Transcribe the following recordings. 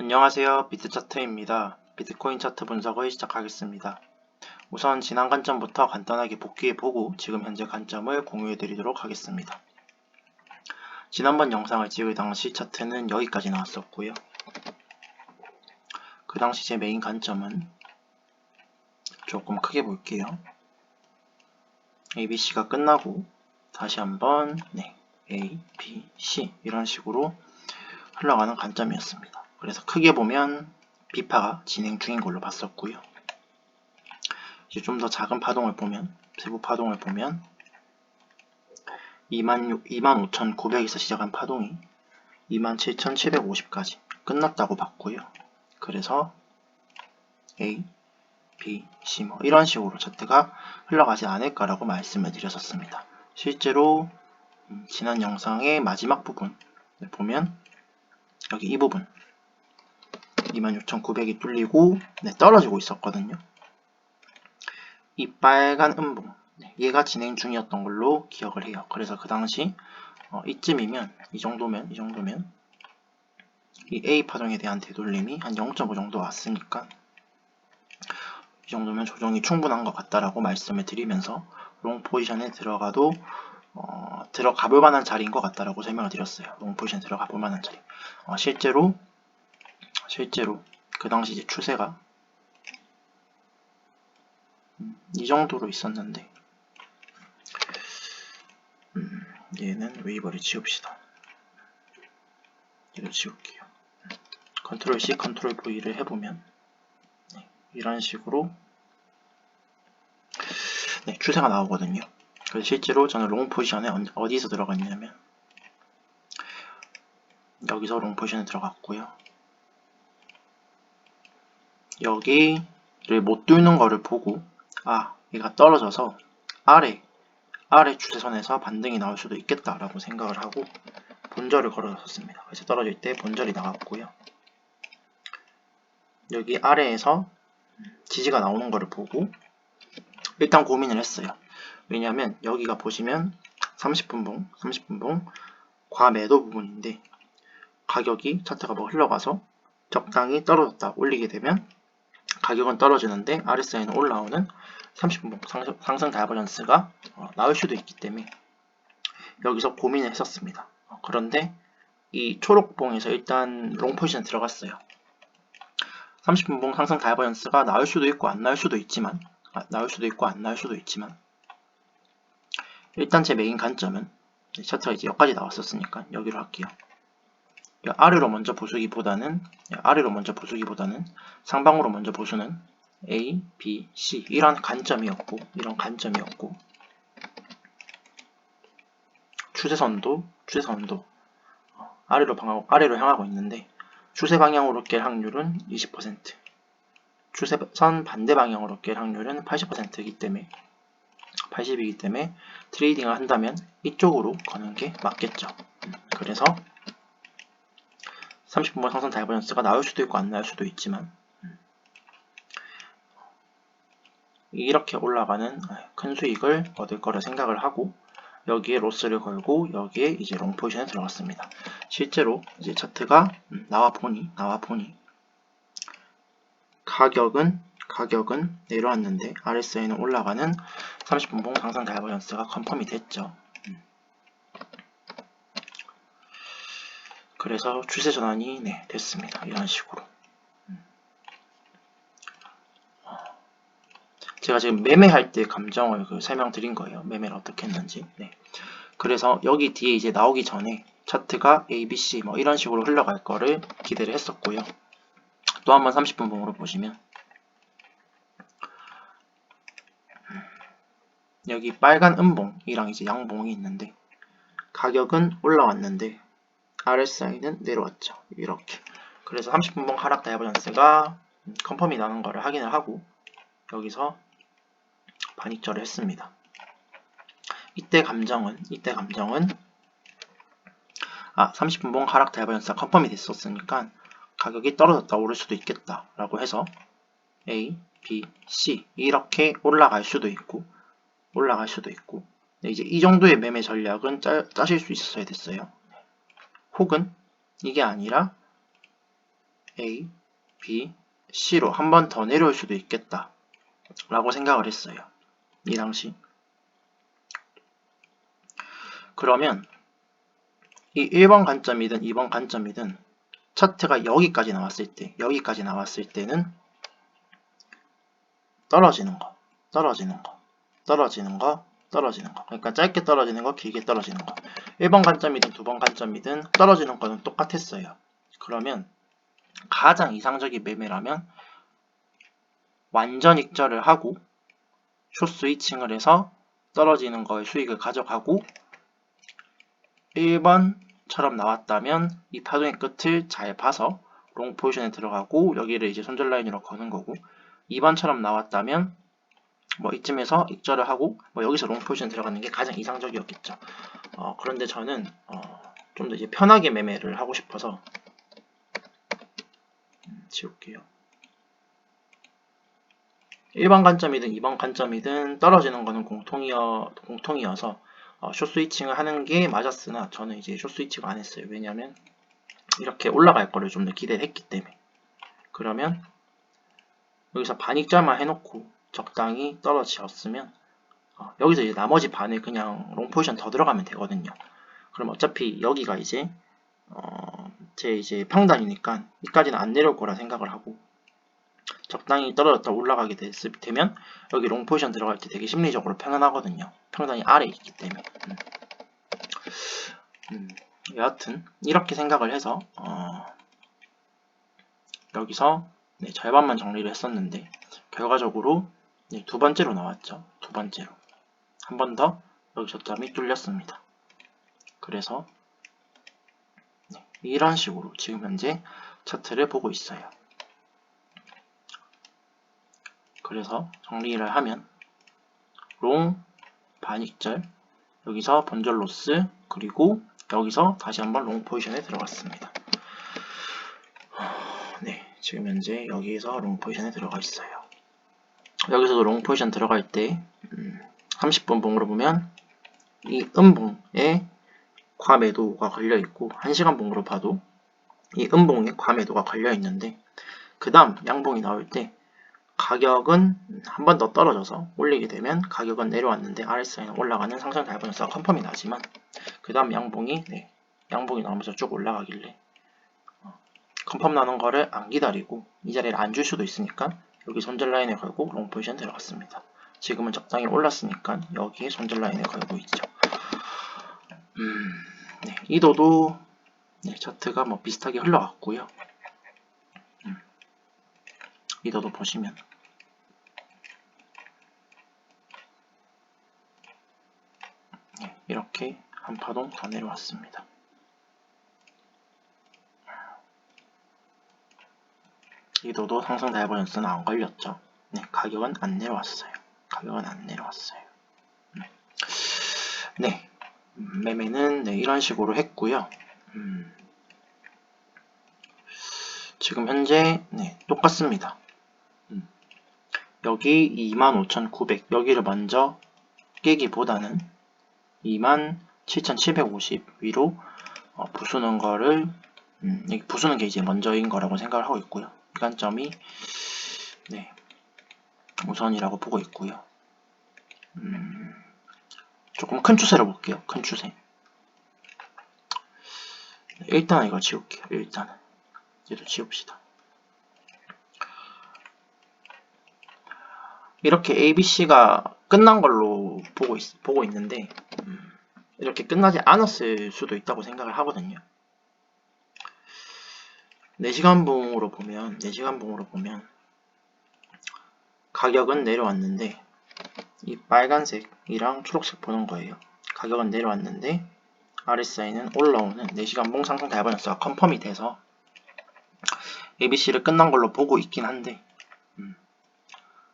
안녕하세요. 비트차트입니다. 비트코인 차트 분석을 시작하겠습니다. 우선 지난 관점부터 간단하게 복귀해보고 지금 현재 관점을 공유해드리도록 하겠습니다. 지난번 영상을 찍을 당시 차트는 여기까지 나왔었고요. 그 당시 제 메인 관점은 조금 크게 볼게요. ABC가 끝나고 다시 한번 네, A, B, C 이런 식으로 흘러가는 관점이었습니다. 그래서 크게 보면 비파가 진행 중인 걸로 봤었고요. 이제 좀 더 작은 파동을 보면 세부 파동을 보면 25,900에서 시작한 파동이 27,750까지 끝났다고 봤고요. 그래서 A, B, C 뭐 이런 식으로 차트가 흘러가지 않을까라고 말씀을 드렸었습니다. 실제로 음, 지난 영상의 마지막 부분 보면 여기 이 부분 26,900이 뚫리고 네, 떨어지고 있었거든요. 이 빨간 음봉 네, 얘가 진행 중이었던 걸로 기억을 해요. 그래서 그 당시 어, 이쯤이면 이 정도면 이 정도면 이 A 파동에 대한 되돌림이 한 0.5 정도 왔으니까 이 정도면 조정이 충분한 것 같다라고 말씀을 드리면서 롱 포지션에 들어가도 어, 들어가 볼 만한 자리인 것 같다라고 설명을 드렸어요. 롱 포지션 들어가 볼 만한 자리. 어, 실제로 실제로 그 당시 이제 추세가 음, 이 정도로 있었는데 음, 얘는 웨이버를 지웁시다. 얘를 지울게요. 컨트롤 C, 컨트롤 V를 해보면 네, 이런 식으로 네, 추세가 나오거든요. 그래서 실제로 저는 롱 포지션에 어디서 들어갔냐면 여기서 롱 포지션에 들어갔고요. 여기를 못 뚫는 거를 보고 아 얘가 떨어져서 아래 아래 추세선에서 반등이 나올 수도 있겠다라고 생각을 하고 본절을 걸어줬습니다. 그래서 떨어질 때 본절이 나왔고요. 여기 아래에서 지지가 나오는 거를 보고 일단 고민을 했어요. 왜냐하면 여기가 보시면 30분봉, 30분봉 과매도 부분인데 가격이 차트가 뭐 흘러가서 적당히 떨어졌다 올리게 되면 가격은 떨어지는데 RSI는 올라오는 30분봉 상승 다이버전스가 어, 나올 수도 있기 때문에 여기서 고민을 했었습니다. 어, 그런데 이 초록봉에서 일단 롱 포지션 들어갔어요. 30분봉 상승 다이버전스가 나올 수도 있고 안 나올 수도 있지만 아, 나올 수도 있고 안 나올 수도 있지만 일단 제 메인 관점은 차트가 이제 여기까지 나왔었으니까 여기로 할게요. 아래로 먼저 보수기보다는 아래로 먼저 보수기보다는 상방으로 먼저 보수는 A, B, C 이런 관점이었고 이런 관점이었고 추세선도 추세선도 어, 아래로 방하고 아래로 향하고 있는데 추세 방향으로 깰 확률은 20% 추세선 반대 방향으로 깰 확률은 80%이기 때문에 80이기 때문에 트레이딩을 한다면 이쪽으로 거는 게 맞겠죠. 음, 그래서 30분만 상승 다이버전스가 나올 수도 있고 안 나올 수도 있지만 음, 이렇게 올라가는 큰 수익을 얻을 거라 생각을 하고 여기에 로스를 걸고 여기에 이제 롱 포지션에 들어갔습니다. 실제로 이제 차트가 음, 나와 보니 나와 보니 가격은 가격은 내려왔는데 RSI는 올라가는 30분봉 상승 다이버전스가 컨펌이 됐죠. 그래서 추세 전환이 네, 됐습니다. 이런 식으로. 제가 지금 매매할 때 감정을 그 설명드린 거예요. 매매를 어떻게 했는지. 네. 그래서 여기 뒤에 이제 나오기 전에 차트가 A, B, C 뭐 이런 식으로 흘러갈 거를 기대를 했었고요. 또 한번 30분 봉으로 보시면 여기 빨간 음봉이랑 이제 양봉이 있는데 가격은 올라왔는데 RSI는 내려왔죠. 이렇게. 그래서 30분봉 하락 다이버전스가 컨펌이 나는 거를 확인을 하고 여기서 반익절을 했습니다. 이때 감정은 이때 감정은 아 30분봉 하락 다이버전스가 컨펌이 됐었으니까 가격이 떨어졌다 오를 수도 있겠다 라고 해서 A, B, C 이렇게 올라갈 수도 있고 올라갈 수도 있고 이제 이 정도의 매매 전략은 짜, 짜실 수 있었어야 됐어요. 혹은 이게 아니라 A, B, C로 한 번 더 내려올 수도 있겠다. 라고 생각을 했어요. 이 당시. 그러면 이 1번 관점이든 2번 관점이든 차트가 여기까지 나왔을 때, 여기까지 나왔을 때는 떨어지는 거, 떨어지는 거, 떨어지는 거, 떨어지는 거. 그러니까 짧게 떨어지는 거, 길게 떨어지는 거. 1번 관점이든 2번 관점이든 떨어지는 거는 똑같았어요. 그러면 가장 이상적인 매매라면 완전 익절을 하고 숏 스위칭을 해서 떨어지는 거의 수익을 가져가고 1번처럼 나왔다면 이 파동의 끝을 잘 봐서 롱 포지션에 들어가고 여기를 이제 손절 라인으로 거는 거고 2번처럼 나왔다면 뭐 이쯤에서 익절을 하고 뭐 여기서 롱 포지션 들어가는 게 가장 이상적이었겠죠. 어, 그런데 저는 어, 좀 더 이제 편하게 매매를 하고 싶어서 음, 지울게요. 1번 관점이든 2번 관점이든 떨어지는 거는 공통이어, 공통이어서 어, 숏 스위칭을 하는 게 맞았으나 저는 이제 숏 스위칭을 안 했어요. 왜냐하면 이렇게 올라갈 거를 좀 더 기대를 했기 때문에 그러면 여기서 반익절만 해놓고 적당히 떨어지었으면 어, 여기서 이제 나머지 반을 그냥 롱 포지션 더 들어가면 되거든요. 그럼 어차피 여기가 이제 어, 제 이제 평단이니까 여기까지는 안 내려올 거라 생각을 하고 적당히 떨어졌다 올라가게 됐을 되면 여기 롱 포지션 들어갈 때 되게 심리적으로 편안하거든요. 평단이 아래 에 있기 때문에. 음. 음, 여하튼 이렇게 생각을 해서 어, 여기서 네, 절반만 정리를 했었는데 결과적으로 네, 두 번째로 나왔죠. 두 번째로 한 번 더 여기 저점이 뚫렸습니다. 그래서 네, 이런 식으로 지금 현재 차트를 보고 있어요. 그래서 정리를 하면 롱 반익절 여기서 본절 로스 그리고 여기서 다시 한번 롱 포지션에 들어갔습니다. 네, 지금 현재 여기에서 롱 포지션에 들어가 있어요. 여기서도 롱 포지션 들어갈 때 음, 30분 봉으로 보면 이 음봉에 과매도가 걸려 있고 1시간 봉으로 봐도 이 음봉에 과매도가 걸려 있는데 그 다음 양봉이 나올 때 가격은 한 번 더 떨어져서 올리게 되면 가격은 내려왔는데 RSI는 올라가는 상승 달분에서 컨펌이 나지만 그 다음 양봉이 네, 양봉이 나오면서 쭉 올라가길래 어, 컨펌 나는 거를 안 기다리고 이 자리를 안 줄 수도 있으니까 여기 손절 라인에 걸고 롱 포지션 들어갔습니다. 지금은 적당히 올랐으니까 여기에 손절 라인에 걸고 있죠. 음, 네, 이도도 네, 차트가 뭐 비슷하게 흘러갔고요. 음, 이도도 보시면 네, 이렇게 한 파동 더 내려왔습니다. 이도도 상승 다이버전스는 안 걸렸죠. 네, 가격은 안 내려왔어요. 가격은 안 내려왔어요. 음. 네, 매매는 네, 이런 식으로 했고요. 음, 지금 현재 네, 똑같습니다. 음, 여기 25,900 여기를 먼저 깨기보다는 27,750 위로 어, 부수는 거를 음, 부수는 게 이제 먼저인 거라고 생각을 하고 있고요. 기관점이 네, 우선이라고 보고 있고요. 음, 조금 큰 추세로 볼게요. 큰 추세. 일단은 이걸 지울게요. 일단은. 얘도 지웁시다. 이렇게 ABC가 끝난 걸로 보고, 있, 보고 있는데 음, 이렇게 끝나지 않았을 수도 있다고 생각을 하거든요. 4시간 봉으로 보면 4시간 봉으로 보면 가격은 내려왔는데 이 빨간색이랑 초록색 보는 거예요. 가격은 내려왔는데 RSI는 올라오는 4시간 봉 상승 달바이언스가 컨펌이 돼서 ABC를 끝난 걸로 보고 있긴 한데 음,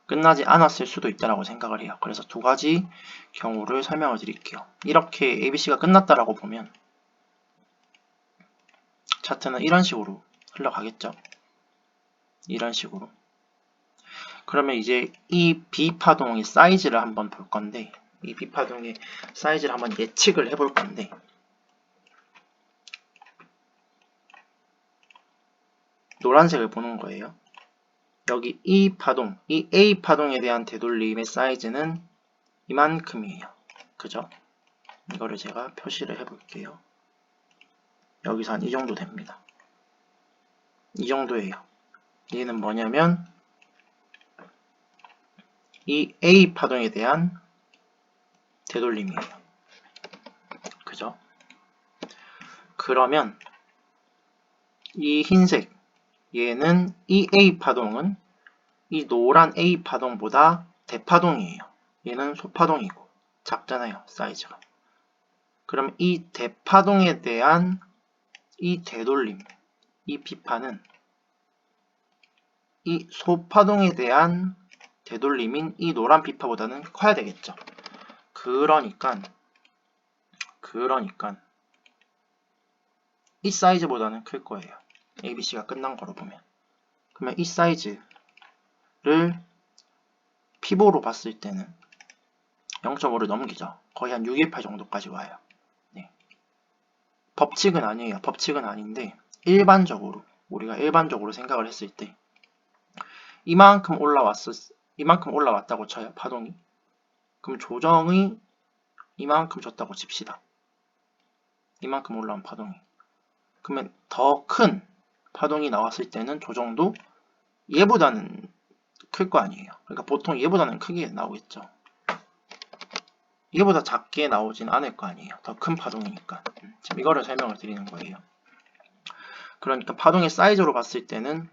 끝나지 않았을 수도 있다라고 생각을 해요. 그래서 두 가지 경우를 설명을 드릴게요. 이렇게 ABC가 끝났다라고 보면 차트는 이런 식으로 흘러가겠죠. 이런 식으로. 그러면 이제 이 B파동의 사이즈를 한번 볼 건데 이 B파동의 사이즈를 한번 예측을 해볼 건데 노란색을 보는 거예요. 여기 이 파동, 이 A 파동에 대한 되돌림의 사이즈는 이만큼이에요. 그죠? 이거를 제가 표시를 해볼게요. 여기서 한 이 정도 됩니다. 이 정도예요. 얘는 뭐냐면 이 A 파동에 대한 되돌림이에요. 그죠? 그러면 이 흰색 얘는 이 A 파동은 이 노란 A 파동보다 대파동이에요. 얘는 소파동이고 작잖아요. 사이즈가. 그럼 이 대파동에 대한 이 되돌림, 이 비판은 이 소파동에 대한 되돌림인 이 노란 비파보다는 커야 되겠죠. 그러니까 그러니까 이 사이즈보다는 클 거예요. ABC가 끝난 거로 보면. 그러면 이 사이즈를 피보로 봤을 때는 0.5를 넘기죠. 거의 한 618 정도까지 와요. 네. 법칙은 아니에요. 법칙은 아닌데 일반적으로 우리가 일반적으로 생각을 했을 때 이만큼 올라왔을 이만큼 올라왔다고 쳐요. 파동이. 그럼 조정이 이만큼 줬다고 칩시다. 이만큼 올라온 파동이. 그러면 더 큰 파동이 나왔을 때는 조정도 얘보다는 클 거 아니에요. 그러니까 보통 얘보다는 크게 나오겠죠. 얘보다 작게 나오진 않을 거 아니에요. 더 큰 파동이니까. 지금 이거를 설명을 드리는 거예요. 그러니까 파동의 사이즈로 봤을 때는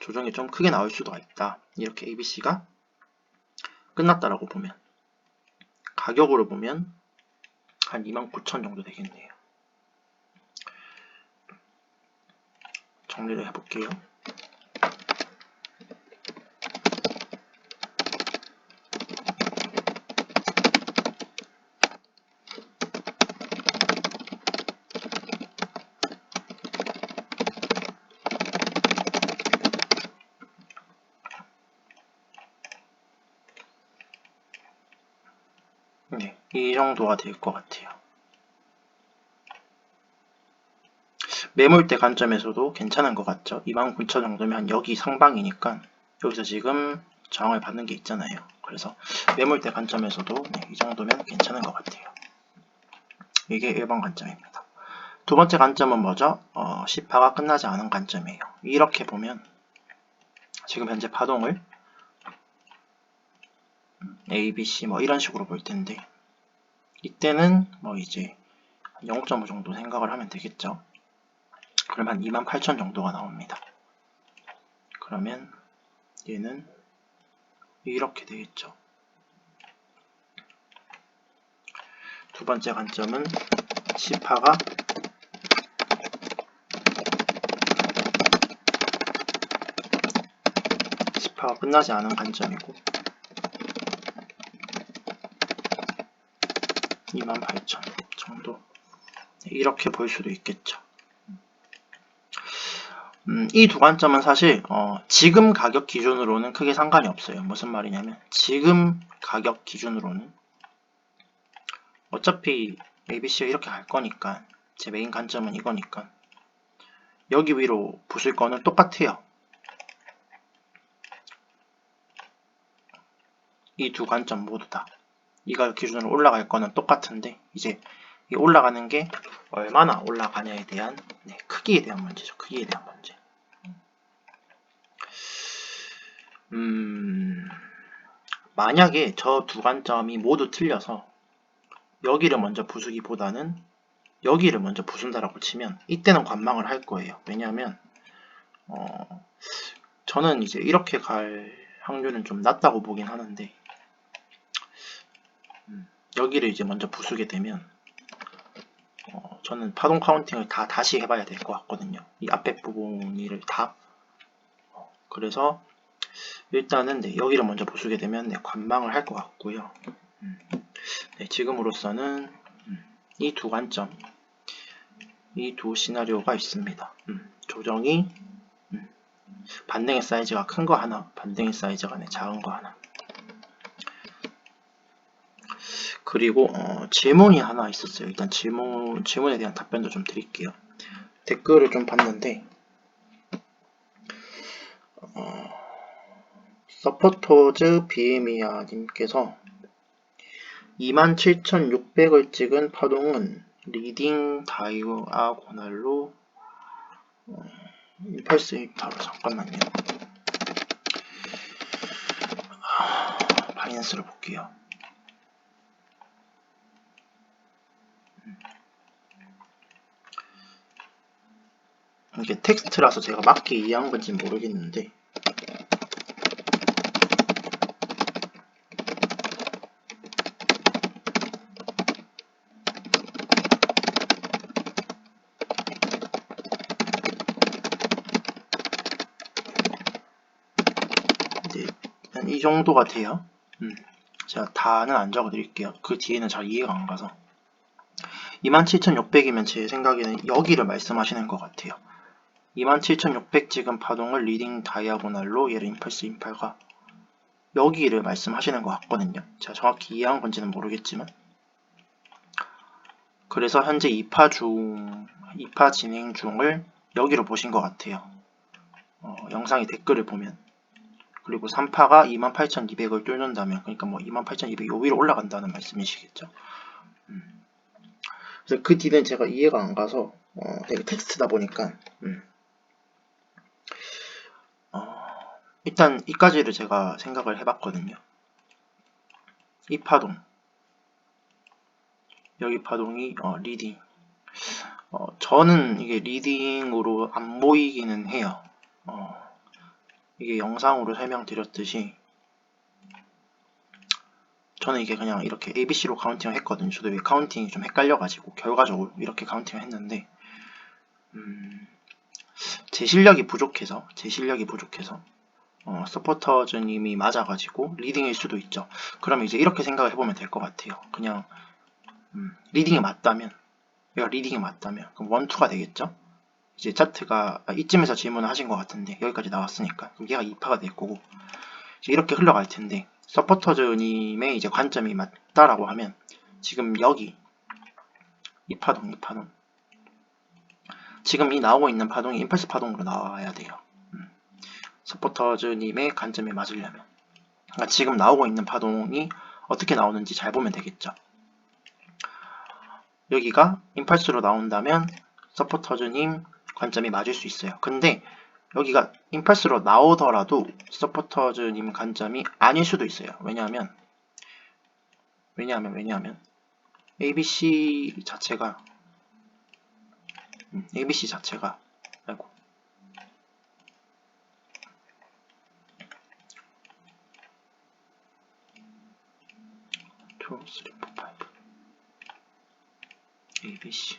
조정이 좀 크게 나올 수도 있다. 이렇게 ABC가 끝났다라고 보면 가격으로 보면 한 29,000 정도 되겠네요. 정리를 해볼게요. 네, 이 정도가 될 것 같아요. 매물대 관점에서도 괜찮은 것 같죠? 29,000 정도면 여기 상방이니까 여기서 지금 저항을 받는 게 있잖아요. 그래서 매물대 관점에서도 네, 이 정도면 괜찮은 것 같아요. 이게 1번 관점입니다. 두 번째 관점은 뭐죠? 어, 10파가 끝나지 않은 관점이에요. 이렇게 보면 지금 현재 파동을 A, B, C 뭐 이런 식으로 볼 텐데 이때는 뭐 이제 0.5 정도 생각을 하면 되겠죠. 그러면 28,000 정도가 나옵니다. 그러면 얘는 이렇게 되겠죠. 두 번째 관점은 10파가 파가 끝나지 않은 관점이고 28,000 정도 이렇게 볼 수도 있겠죠. 음, 이 두 관점은 사실 어, 지금 가격 기준으로는 크게 상관이 없어요. 무슨 말이냐면 지금 가격 기준으로는 어차피 ABC가 이렇게 갈 거니까 제 메인 관점은 이거니까 여기 위로 부술 거는 똑같아요. 이 두 관점 모두 다. 이 가격 기준으로 올라갈 거는 똑같은데 이제 이 올라가는 게 얼마나 올라가냐에 대한 네, 크기에 대한 문제죠. 크기에 대한 문제. 음, 만약에 저 두 관점이 모두 틀려서 여기를 먼저 부수기보다는 여기를 먼저 부순다라고 치면 이때는 관망을 할 거예요. 왜냐하면 어, 저는 이제 이렇게 갈 확률은 좀 낮다고 보긴 하는데 음, 여기를 이제 먼저 부수게 되면 어, 저는 파동 카운팅을 다 다시 해봐야 될 것 같거든요. 이 앞에 부분을 다 어, 그래서 일단은 네, 여기를 먼저 부수게 되면 네, 관망을 할 것 같고요. 음, 네, 지금으로서는 음, 이두 관점, 이 두 시나리오가 있습니다. 음, 조정이 음, 반등의 사이즈가 큰 거 하나, 반등의 사이즈가 네, 작은 거 하나. 그리고 어, 질문이 하나 있었어요. 일단 질문 질문에 대한 답변도 좀 드릴게요. 댓글을 좀 봤는데 어, 서포터즈 비에미아 님께서 27,600을 찍은 파동은 리딩 다이아고날로 어, 임펄스 입타로 잠깐만요. 아, 바이낸스를 볼게요. 이게 텍스트라서 제가 맞게 이해한 건지 모르겠는데 일단 이 정도가 돼요. 음, 제가 다는 안 적어드릴게요. 그 뒤에는 잘 이해가 안 가서 27,600이면 제 생각에는 여기를 말씀하시는 것 같아요. 27,600 지금 파동을 리딩 다이아고날로 얘를 임펄스 임팔과 여기를 말씀하시는 것 같거든요. 제가 정확히 이해한 건지는 모르겠지만 그래서 현재 2파 중 2파 진행 중을 여기로 보신 것 같아요. 어, 영상의 댓글을 보면 그리고 3파가 28,200을 뚫는다면 그러니까 뭐 28,200이 요 위로 올라간다는 말씀이시겠죠. 음. 그래서 그 뒤는 제가 이해가 안 가서 어, 되게 텍스트다 보니까 음. 어, 일단 이까지를 제가 생각을 해봤거든요. 이 파동 여기 파동이 어, 리딩 어, 저는 이게 리딩으로 안 보이기는 해요. 어, 이게 영상으로 설명드렸듯이 저는 이게 그냥 이렇게 ABC로 카운팅을 했거든요. 저도 왜 카운팅이 좀 헷갈려가지고 결과적으로 이렇게 카운팅을 했는데 음, 제 실력이 부족해서 제 실력이 부족해서 어, 서포터즈님이 맞아가지고 리딩일 수도 있죠. 그러면 이제 이렇게 생각을 해보면 될 것 같아요. 그냥 음, 리딩이 맞다면 얘가 리딩이 맞다면 그럼 원투가 되겠죠. 이제 차트가 이쯤에서 질문을 하신 것 같은데 여기까지 나왔으니까 그럼 얘가 2파가 될 거고 이제 이렇게 흘러갈 텐데 서포터즈님의 이제 관점이 맞다라고 하면 지금 여기 이 파동, 이 파동 지금 이 나오고 있는 파동이 임펄스 파동으로 나와야 돼요. 음. 서포터즈님의 관점이 맞으려면 그러니까 지금 나오고 있는 파동이 어떻게 나오는지 잘 보면 되겠죠. 여기가 임펄스로 나온다면 서포터즈님 관점이 맞을 수 있어요. 근데 여기가 임펄스로 나오더라도 서포터즈님 관점이 아닐 수도 있어요. 왜냐하면 왜냐하면 왜냐하면 ABC 자체가 음, ABC 자체가 아이고 2, 3, 4, 5 ABC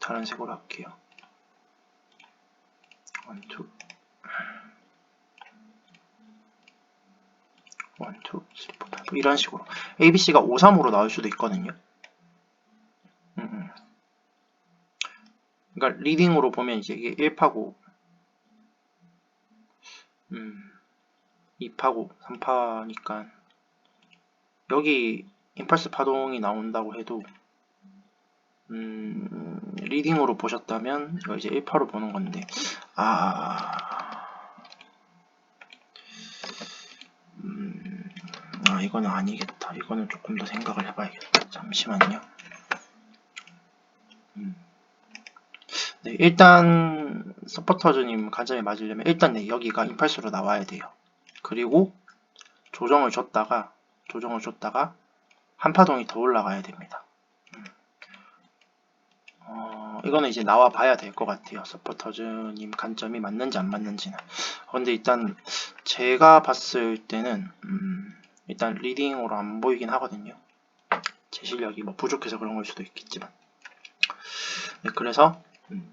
다른 색으로 할게요. 1, 2 1, 2, 3, 4, 5 이런 식으로 ABC가 5, 3으로 나올 수도 있거든요. 음, 음. 그러니까 리딩으로 보면 이제 이게 1파고 음, 2파고 3파니까 여기 임펄스 파동이 나온다고 해도 음, 리딩으로 보셨다면 이거 이제 1파로 보는 건데 아, 음, 아 이거는 아니겠다. 이거는 조금 더 생각을 해봐야겠다. 잠시만요. 음. 네, 일단 서포터즈님 관점에 맞으려면 일단 네, 여기가 임펄스로 나와야 돼요. 그리고 조정을 줬다가 조정을 줬다가 한 파동이 더 올라가야 됩니다 어, 이거는 이제 나와 봐야 될 것 같아요. 서포터즈님 관점이 맞는지 안 맞는지는. 근데 일단 제가 봤을 때는 음, 일단 리딩으로 안 보이긴 하거든요. 제 실력이 뭐 부족해서 그런 걸 수도 있겠지만. 네, 그래서 음,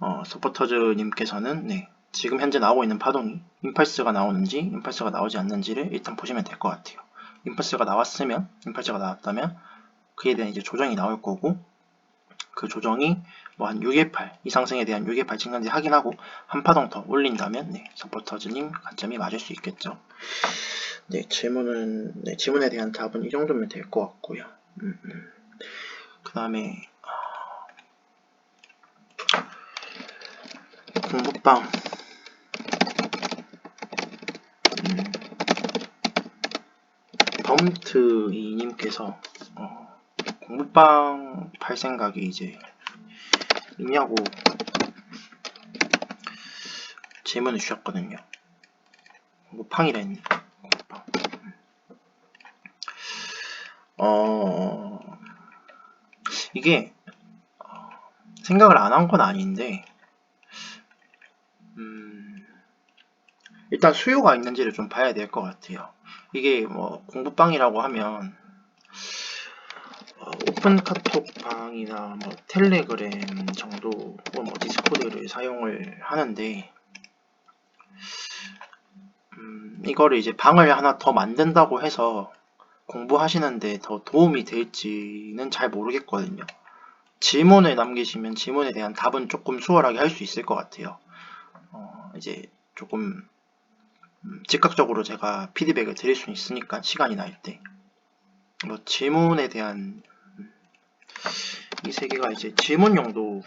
어, 서포터즈님께서는 네, 지금 현재 나오고 있는 파동이 임펄스가 나오는지 임펄스가 나오지 않는지를 일단 보시면 될 것 같아요. 임펄스가 나왔으면 임펄스가 나왔다면 그에 대한 이제 조정이 나올 거고 그 조정이 뭐 한 618 이상승에 대한 618 증가인지 확인하고 한 파동 더 올린다면 네, 서포터즈님 관점이 맞을 수 있겠죠. 네, 질문은 네, 질문에 대한 답은 이 정도면 될 것 같고요. 음, 음. 그 다음에 공부방 햄트이님께서 어, 공부방 팔 생각이 이제 있냐고 질문을 주셨거든요. 공부팡이라 했네. 공부팡. 어, 이게 어, 생각을 안 한 건 아닌데 음, 일단 수요가 있는지를 좀 봐야 될 것 같아요. 이게 뭐 공부방이라고 하면 어, 오픈 카톡 방이나 뭐 텔레그램 정도 뭐 디스코드를 사용을 하는데 음, 이거를 이제 방을 하나 더 만든다고 해서 공부하시는데 더 도움이 될지는 잘 모르겠거든요. 질문을 남기시면 질문에 대한 답은 조금 수월하게 할 수 있을 것 같아요. 어, 이제 조금 음, 즉각적으로 제가 피드백을 드릴 수 있으니까 시간이 날 때. 뭐 질문에 대한 음, 이세 개가 이제 질문용도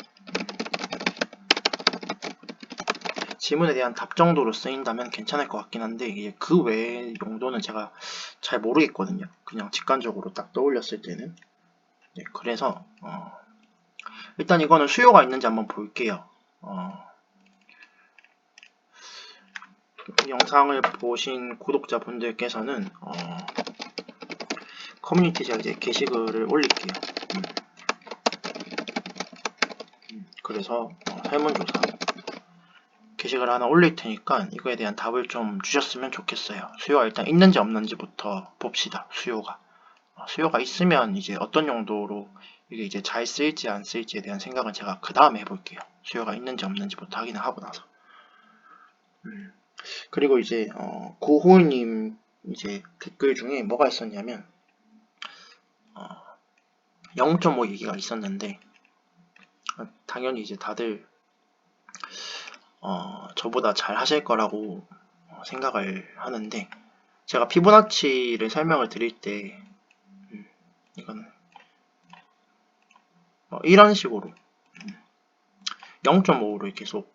질문에 대한 답 정도로 쓰인다면 괜찮을 것 같긴 한데 이제 그 외의 용도는 제가 잘 모르겠거든요. 그냥 직관적으로 딱 떠올렸을 때는. 네, 그래서 어, 일단 이거는 수요가 있는지 한번 볼게요. 어, 영상을 보신 구독자분들께서는 어, 커뮤니티 제가 이제 게시글을 올릴게요. 음. 음, 그래서 어, 설문조사 게시글 하나 올릴 테니까 이거에 대한 답을 좀 주셨으면 좋겠어요. 수요가 일단 있는지 없는지부터 봅시다. 수요가 어, 수요가 있으면 이제 어떤 용도로 이게 이제 잘 쓰일지 안 쓰일지에 대한 생각은 제가 그 다음에 해볼게요. 수요가 있는지 없는지부터 확인을 하고 나서. 음. 그리고 이제 어, 고호님 이제 댓글 중에 뭐가 있었냐면 어, 0.5 얘기가 있었는데 어, 당연히 이제 다들 어, 저보다 잘 하실 거라고 어, 생각을 하는데 제가 피보나치를 설명을 드릴 때 음, 이건 뭐 이런 식으로 음, 0.5로 계속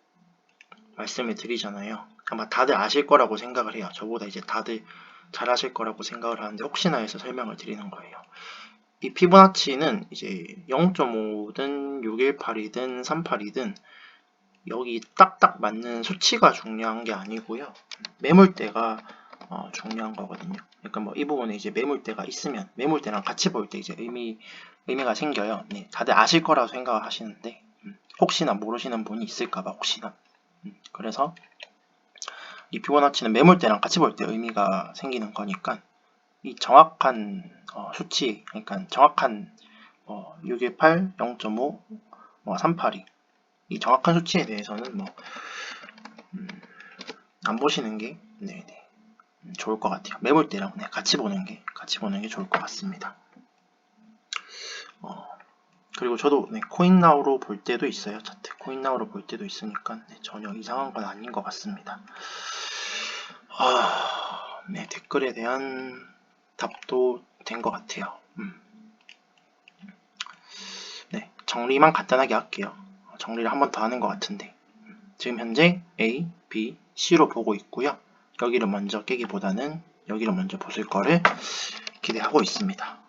말씀을 드리잖아요. 아마 다들 아실 거라고 생각을 해요. 저보다 이제 다들 잘 아실 거라고 생각을 하는데 혹시나 해서 설명을 드리는 거예요. 이 피보나치는 이제 0.5든 618이든 38이든 여기 딱딱 맞는 수치가 중요한 게 아니고요. 매물대가 어, 중요한 거거든요. 그러니까 뭐 이 부분에 이제 매물대가 있으면 매물대랑 같이 볼 때 이제 의미 의미가 생겨요. 네, 다들 아실 거라고 생각을 하시는데 음, 혹시나 모르시는 분이 있을까봐 혹시나 음, 그래서 이 피보나치는 매물대랑 같이 볼 때 의미가 생기는 거니까 이 정확한 어, 수치, 그러니까 정확한 어, 618, 0.5, 뭐 382, 이 정확한 수치에 대해서는 뭐, 음, 안 보시는 게, 네네, 음, 좋을 것 같아요. 매물대랑 네, 같이 보는 게, 같이 보는 게 좋을 것 같습니다. 어, 그리고 저도 네, 코인나우로 볼 때도 있어요. 차트 코인나우로 볼 때도 있으니까 네, 전혀 이상한 건 아닌 것 같습니다. 아, 네, 댓글에 대한 답도 된 것 같아요. 음. 네, 정리만 간단하게 할게요. 정리를 한 번 더 하는 것 같은데 지금 현재 A, B, C로 보고 있고요. 여기를 먼저 깨기보다는 여기를 먼저 보실 거를 기대하고 있습니다.